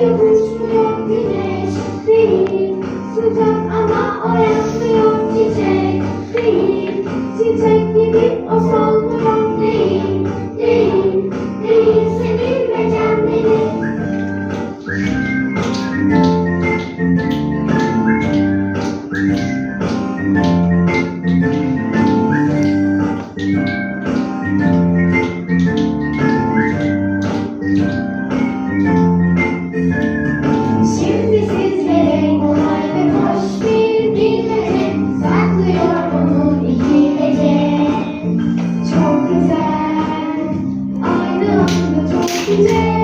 you. çok güzel Aynı anda çok güzel